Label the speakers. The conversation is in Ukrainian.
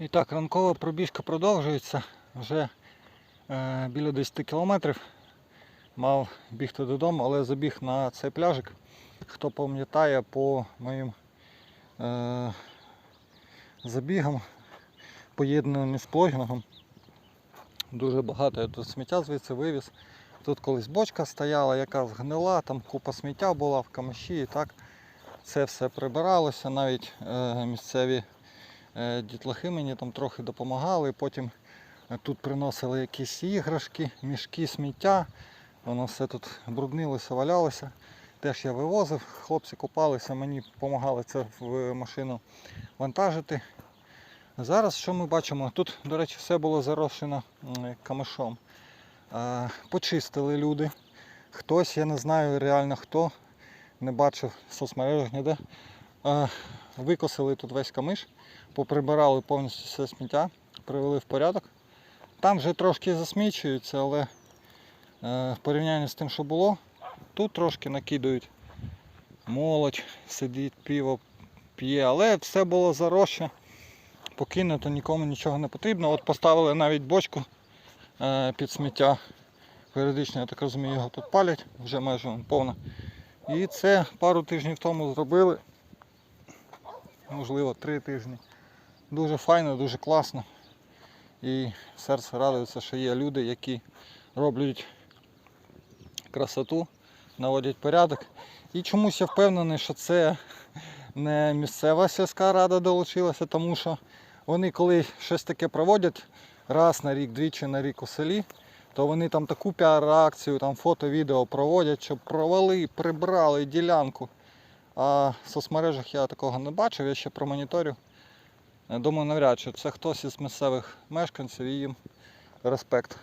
Speaker 1: І так, ранкова пробіжка продовжується. Вже е, біля 10 кілометрів. Мав бігти додому, але забіг на цей пляжик. Хто пам'ятає по моїм е, забігам, поєднаним з плогінгом, дуже багато я тут сміття звідси вивіз. Тут колись бочка стояла, яка згнила, там купа сміття була в камиші і так. Це все прибиралося, навіть е, місцеві дітлахи мені там трохи допомагали. Потім е, тут приносили якісь іграшки, мішки сміття. Воно все тут бруднилося, валялося. Теж я вивозив, хлопці купалися, мені допомагали це в машину вантажити. Зараз що ми бачимо? Тут, до речі, все було зарощено м, камишом. Е, Почистили люди. Хтось, я не знаю реально хто, не бачив соцмережах ніде. Викосили тут весь камиш, поприбирали повністю все сміття, привели в порядок. Там вже трошки засмічується, але е, в порівнянні з тим, що було, тут трошки накидають. Молодь сидить, пиво п'є, але все було заросше, покинуто, нікому нічого не потрібно. От поставили навіть бочку е, під сміття. Періодично, я так розумію, його тут палять, вже майже вон повна. І це пару тижнів тому зробили. Можливо, три тижні. Дуже файно, дуже класно. І серце радується, що є люди, які роблять красоту, наводять порядок. І чомусь я впевнений, що це не місцева сільська рада долучилася, тому що вони коли щось таке проводять раз на рік, двічі на рік у селі, то вони там таку піар-акцію, там фото, відео проводять, щоб провели, прибрали ділянку. А в соцмережах я такого не бачив, я ще промоніторю. Думаю, навряд чи це хтось із місцевих мешканців і їм респект.